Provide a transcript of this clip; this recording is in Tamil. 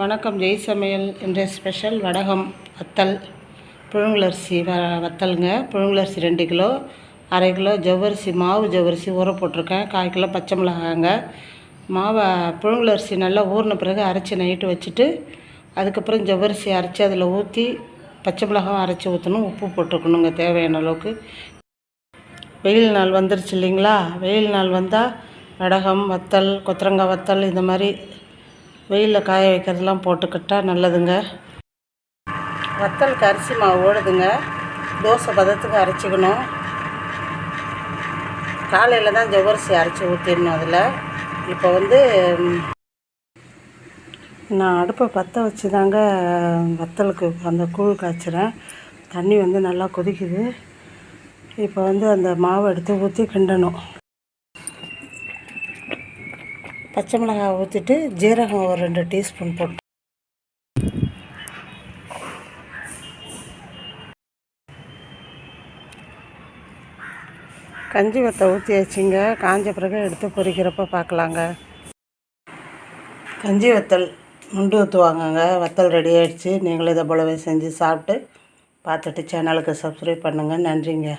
வணக்கம் ஜெய் சமையல் இன்றைய ஸ்பெஷல் வடகம் வத்தல். புழுங்கலரிசி வ வத்தலுங்க. புழுங்கலரிசி ரெண்டு கிலோ அரை கிலோ ஜவ்வரிசி மாவு ஜவ்வரிசி ஊற போட்டிருக்கேன். கால் கிலோ பச்சை மிளகாங்க மாவை புழுங்கலரிசி நல்லா ஊறின பிறகு அரைச்சி நைட்டு வச்சுட்டு அதுக்கப்புறம் ஜவ்வரிசி அரைச்சி அதில் ஊற்றி பச்சை மிளகாவும் அரைச்சி ஊற்றணும் உப்பு போட்டுக்கணுங்க தேவையான அளவுக்கு. வெயில் நாள் வந்துருச்சு இல்லைங்களா? வெயில் நாள் வந்தால் வடகம் வத்தல் கொத்தரங்காய் வத்தல் இந்த மாதிரி வெயிலில் காய வைக்கிறதெல்லாம் போட்டுக்கிட்டா நல்லதுங்க. வத்தலுக்கு அரிசி மாவு ஓடுதுங்க. தோசை பதத்துக்கு அரைச்சிக்கணும். காலையில் தான் ஜவ்வரிசி அரைச்சி ஊற்றிடணும் அதில். இப்போ வந்து நான் அடுப்பை பற்ற வச்சு தாங்க வத்தலுக்கு அந்த கூழ் காய்ச்சுறேன். தண்ணி வந்து நல்லா கொதிக்குது. இப்போ வந்து அந்த மாவை எடுத்து ஊற்றி கிண்டணும். பச்சை மிளகாய் ஊற்றிட்டு ஜீரகம் ஒரு ரெண்டு டீஸ்பூன் போட்டு. கஞ்சி வத்தை ஊற்றி காஞ்ச பிறகு எடுத்து பொறிக்கிறப்ப பார்க்கலாங்க கஞ்சி வத்தல் முண்டு ஊற்றுவாங்கங்க வத்தல் ரெடி ஆகிடுச்சு நீங்களும் இதை போலவே செஞ்சு சாப்பிட்டு பார்த்துட்டு சேனலுக்கு சப்ஸ்கிரைப் பண்ணுங்கள் நன்றிங்க.